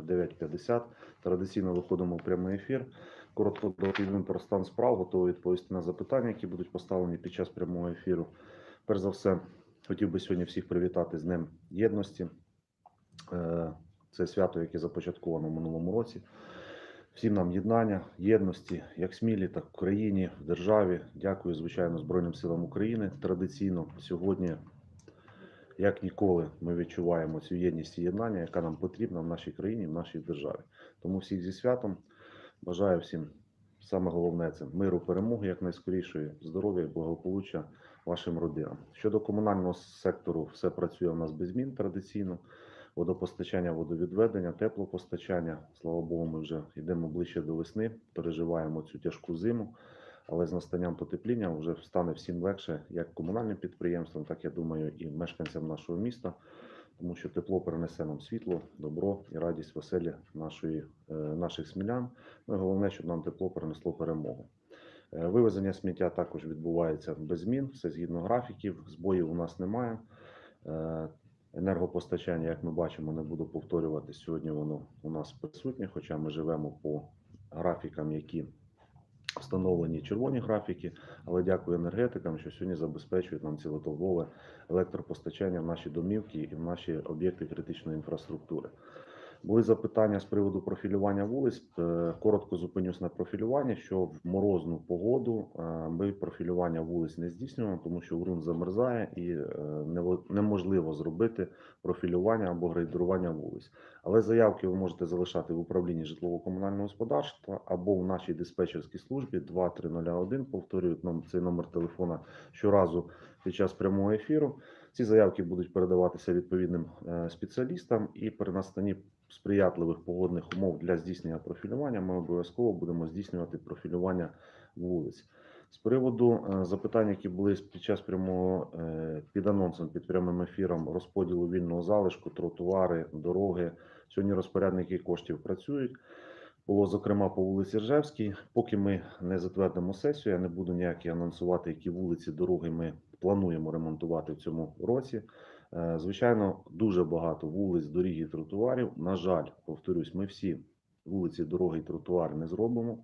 9.50. Традиційно виходимо в прямий ефір. Коротко доповім про стан справ, готовий відповісти на запитання, які будуть поставлені під час прямого ефіру. Перш за все, хотів би сьогодні всіх привітати з Днем Єдності. Е, Це свято, яке започатковано в минулому році. Всім нам єднання, єдності, як смілі, так в країні, в державі. Дякую, звичайно, Збройним силам України. Традиційно сьогодні, як ніколи, ми відчуваємо цю єдність і єднання, яка нам потрібна в нашій країні, в нашій державі. Тому всіх зі святом бажаю всім саме головне це миру, перемоги, як найскорішої, здоров'я і благополуччя вашим родинам. Щодо комунального сектору, все працює у нас без змін традиційно. Водопостачання, водовідведення, теплопостачання. Слава Богу, ми вже йдемо ближче до весни, переживаємо цю тяжку зиму. Але з настанням потепління вже стане всім легше, як комунальним підприємствам, так я думаю, і мешканцям нашого міста, тому що тепло принесе нам світло, добро і радість веселі нашої, е, наших смілян. Ну і головне, щоб нам тепло принесло перемогу. Е, Вивезення сміття також відбувається без змін, все згідно графіків. Збоїв у нас немає. Е, Енергопостачання, як ми бачимо, не буду повторювати. Сьогодні воно у нас присутнє, хоча ми живемо по графікам, які встановлені червоні графіки. Але дякую енергетикам, що сьогодні забезпечують нам цілодобове електропостачання в наші домівки і в наші об'єкти критичної інфраструктури. Були запитання з приводу профілювання вулиць. Е, Коротко зупинюсь на профілюванні, що в морозну погоду е, ми профілювання вулиць не здійснюємо, тому що ґрунт замерзає і е, неможливо зробити профілювання або грейдерування вулиць. Але заявки ви можете залишати в управлінні житлово-комунального господарства або в нашій диспетчерській службі 2301. Повторюю нам цей номер телефона щоразу під час прямого ефіру. Ці заявки будуть передаватися відповідним е, спеціалістам, і при настанні сприятливих погодних умов для здійснення профілювання ми обов'язково будемо здійснювати профілювання вулиць. З приводу е, запитань, які були під час прямого е, під анонсом, під прямим ефіром розподілу вільного залишку, тротуари, дороги. Сьогодні розпорядники коштів працюють. Було зокрема по вулиці Ржевській. Поки ми не затвердимо сесію, я не буду ніякі анонсувати, які вулиці, дороги ми плануємо ремонтувати в цьому році. Е, Звичайно, дуже багато вулиць, доріг і тротуарів. На жаль, повторюсь, ми всі вулиці, дороги і тротуари не зробимо,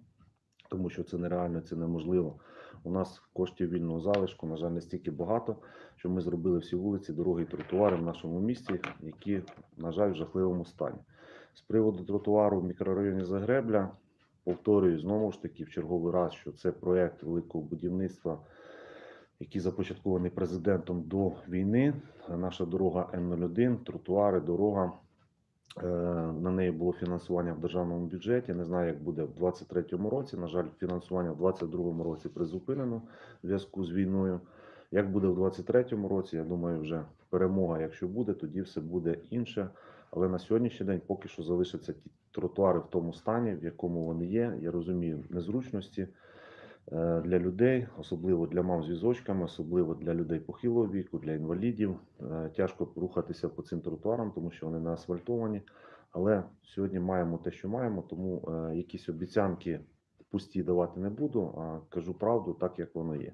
тому що це нереально, це неможливо. У нас коштів вільного залишку, на жаль, настільки багато, що ми зробили всі вулиці, дороги і тротуари в нашому місті, які, на жаль, в жахливому стані. З приводу тротуару в мікрорайоні Загребля, повторюю знову ж таки в черговий раз, що це проект великого будівництва, який започаткований президентом до війни. Наша дорога Н-01, тротуари, дорога. Е, На неї було фінансування в державному бюджеті. Не знаю, як буде в 2023 році. На жаль, фінансування в 2022 році призупинено в зв'язку з війною. Як буде в 2023 році, я думаю, вже перемога, якщо буде, тоді все буде інше. Але на сьогоднішній день поки що залишаться ті тротуари в тому стані, в якому вони є. Я розумію незручності для людей, особливо для мам з візочками, особливо для людей похилого віку, для інвалідів. Е, Тяжко рухатися по цим тротуарам, тому що вони не асфальтовані. Але сьогодні маємо те, що маємо, тому е, якісь обіцянки пусті давати не буду, а кажу правду так, як воно є.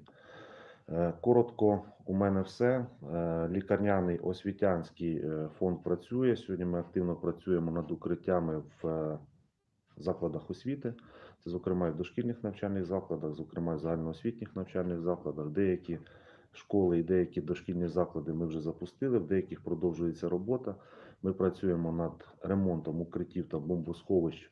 Е, Коротко, у мене все. Е, Лікарняний освітянський е, фонд працює. Сьогодні ми активно працюємо над укриттями в е, закладах освіти. Це, зокрема, і в дошкільних навчальних закладах, зокрема, і в загальноосвітніх навчальних закладах. Деякі школи і деякі дошкільні заклади ми вже запустили, в деяких продовжується робота. Ми працюємо над ремонтом укриттів та бомбосховищ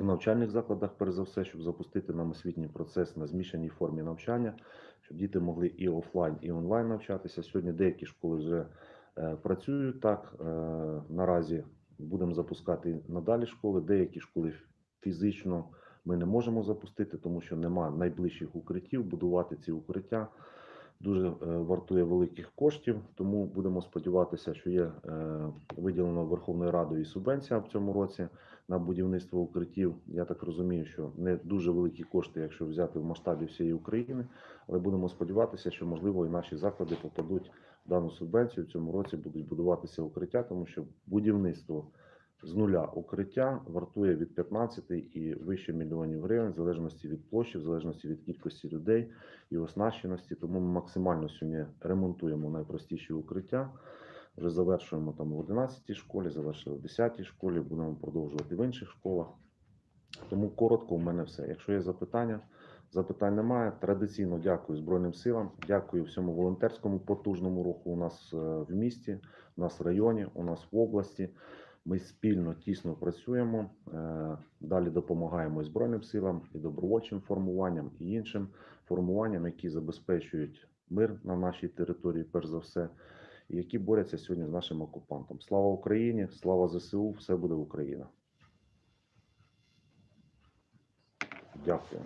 у навчальних закладах, перш за все, щоб запустити нам освітній процес на змішаній формі навчання, щоб діти могли і офлайн, і онлайн навчатися. Сьогодні деякі школи вже е, працюють так. Е, наразі будемо запускати надалі школи. Деякі школи фізично ми не можемо запустити, тому що нема найближчих укриттів. Будувати ці укриття дуже е, вартує великих коштів. Тому будемо сподіватися, що є е, виділено Верховною Радою і субвенція в цьому році на будівництво укриттів. Я так розумію, що не дуже великі кошти, якщо взяти в масштабі всієї України, але будемо сподіватися, що можливо і наші заклади попадуть дану субвенцію. В цьому році будуть будуватися укриття, тому що будівництво з нуля укриття вартує від 15 і вище мільйонів гривень, в залежності від площі, в залежності від кількості людей і оснащеності. Тому ми максимально сьогодні ремонтуємо найпростіші укриття. Вже завершуємо там в 11 школі, завершили в 10 школі, будемо продовжувати в інших школах. Тому коротко у мене все. Якщо є запитання, запитань немає. Традиційно дякую Збройним силам, дякую всьому волонтерському потужному руху у нас е, в місті, у нас в районі, у нас в області. Ми спільно тісно працюємо. е, Далі допомагаємо і Збройним силам, і добровольчим формуванням, і іншим формуванням, які забезпечують мир на нашій території, перш за все, і які борються сьогодні з нашим окупантом. Слава Україні! Слава ЗСУ! Все буде Україна! Дякую.